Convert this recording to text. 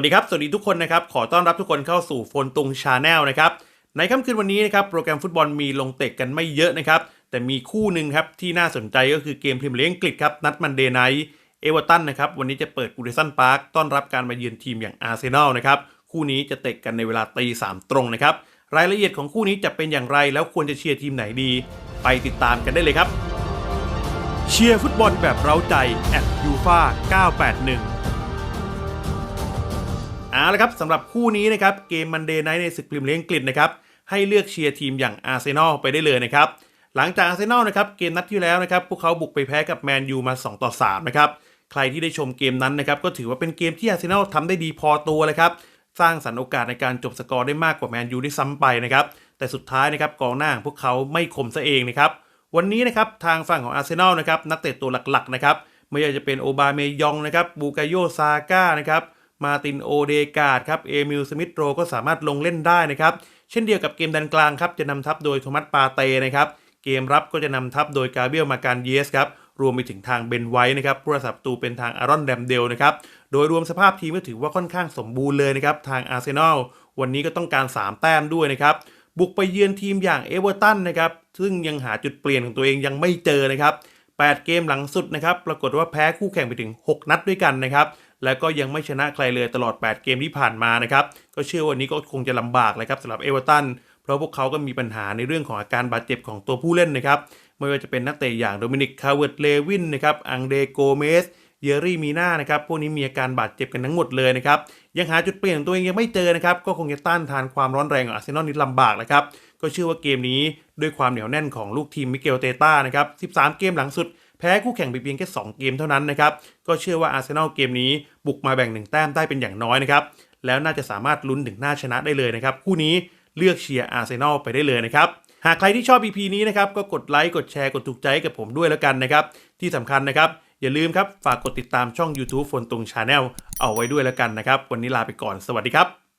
วัสดีครับ สวัสดีทุกคนนะครับ ขอต้อนรับทุกคนเข้าสู่โฟนตุงชาแนลนะครับ ในค่ำคืนวันนี้นะครับ โปรแกรมฟุตบอลมีลงเตะกันไม่เยอะนะครับ แต่มีคู่หนึ่งครับ ที่น่าสนใจก็คือเกมพรีเมียร์ลีกอังกฤษครับ นัดมันเดย์ไนท์เอเวอร์ตันนะครับ วันนี้จะเปิดกูเดสันพาร์คต้อนรับการมาเยือนทีมอย่างอาร์เซนอลนะครับ คู่นี้จะเตะกันในเวลาตีสามตรงนะครับ รายละเอียดของคู่นี้จะเป็นอย่างไร แล้วควรจะเชียร์ทีมไหนดี ไปติดตามกันได้เลยครับ เชียร์ฟุตบอลแบบเร้าใจแอดยูฟา981 เอาละครับสำหรับคู่นี้นะครับเกมมันเดย์ไนท์ในศึกพรีเมียร์ลีกอังกฤษนะครับให้เลือกเชียร์ทีมอย่างอาร์เซนอลไปได้เลยนะครับหลังจากอาร์เซนอลนะครับเกมนัดที่แล้วนะครับพวกเขาบุกไปแพ้กับแมนยูมา 2 ต่อ 3 นะครับใครที่ได้ชมเกมนั้นนะครับก็ถือว่าเป็นเกมที่อาร์เซนอลทำได้ดีพอตัวเลยครับสร้างสรรค์โอกาสในการจบสกอร์ได้มากกว่าแมนยูได้ซ้ำไปนะครับแต่สุดท้ายนะครับกองหน้าพวกเขาไม่คมซะเองนะครับวันนี้นะครับทางฝั่งของอาร์เซนอลนะครับนักเตะตัวหลักๆนะครับไม่ว่าจะเป็นโอบาเมยองนะครับบูกาโยซาก้านะครับ มาตินโอเดกาดครับเอมิลสมิธโรก็สามารถลงเล่นได้นะครับ เช่นเดียวกับเกมดันกลางครับจะนำทัพโดยโทมัสปาเต้นะครับ เกมรับก็จะนำทัพโดยกาเบียลมาการเยสครับรวมไปถึงทางเบนไว้นะครับผู้รักษาประตูเป็นทางอารอนแดมเดลนะครับ โดยรวมสภาพทีมก็ถือว่าค่อนข้างสมบูรณ์เลยนะครับ ทางอาร์เซนอลวันนี้ก็ต้องการ 3 แต้มด้วยนะครับ บุกไปเยือนทีมอย่างเอเวอร์ตันนะครับ ซึ่งยังหาจุดเปลี่ยนของตัวเองยังไม่เจอนะครับ 8 เกมหลังสุดนะครับ ปรากฏว่าแพ้คู่แข่งไปถึง 6 นัดด้วยกันนะครับ แล้วก็ยังไม่ชนะใครเลยตลอด 8 เกมที่ผ่านมานะครับ ก็เชื่อวันนี้ก็คงจะลำบากเลยครับสำหรับเอเวอร์ตัน เพราะพวกเขาก็มีปัญหาในเรื่องของอาการบาดเจ็บของตัวผู้เล่นนะครับ ไม่ว่าจะเป็นนักเตะอย่างโดมินิก คาเวิร์ตเลวินนะครับ อังเดโกเมส เยอรี่มีนานะครับ พวกนี้มีอาการบาดเจ็บกันทั้งหมดเลยนะครับ ยังหาจุดเปลี่ยนของตัวเองยังไม่เจอนะครับ ก็คงจะต้านทานความร้อนแรงของอาร์เซนอลนี้ลำบากนะครับ ก็เชื่อว่าเกมนี้ด้วยความเหนียวแน่นของลูกทีมมิเกลเตต้านะครับ 13 เกมหลังสุด แพ้คู่แข่งไปเพียงแค่ 2 เกมเท่านั้นนะครับ ก็เชื่อว่าอาร์เซนอลเกมนี้บุกมาแบ่งหนึ่งแต้มได้เป็นอย่างน้อยนะครับ แล้วน่าจะสามารถลุ้นถึงหน้าชนะได้เลยนะครับ คู่นี้เลือกเชียร์อาร์เซนอลไปได้เลยนะครับ หากใครที่ชอบ EP นี้นะครับ ก็กดไลค์กดแชร์กดถูกใจกับผมด้วยแล้วกันนะครับ ที่สำคัญนะครับอย่าลืมครับฝากกดติดตามช่อง YouTube ฟนตุงชาแนลเอาไว้ด้วยแล้วกันนะครับ วันนี้ลาไปก่อนสวัสดีครับ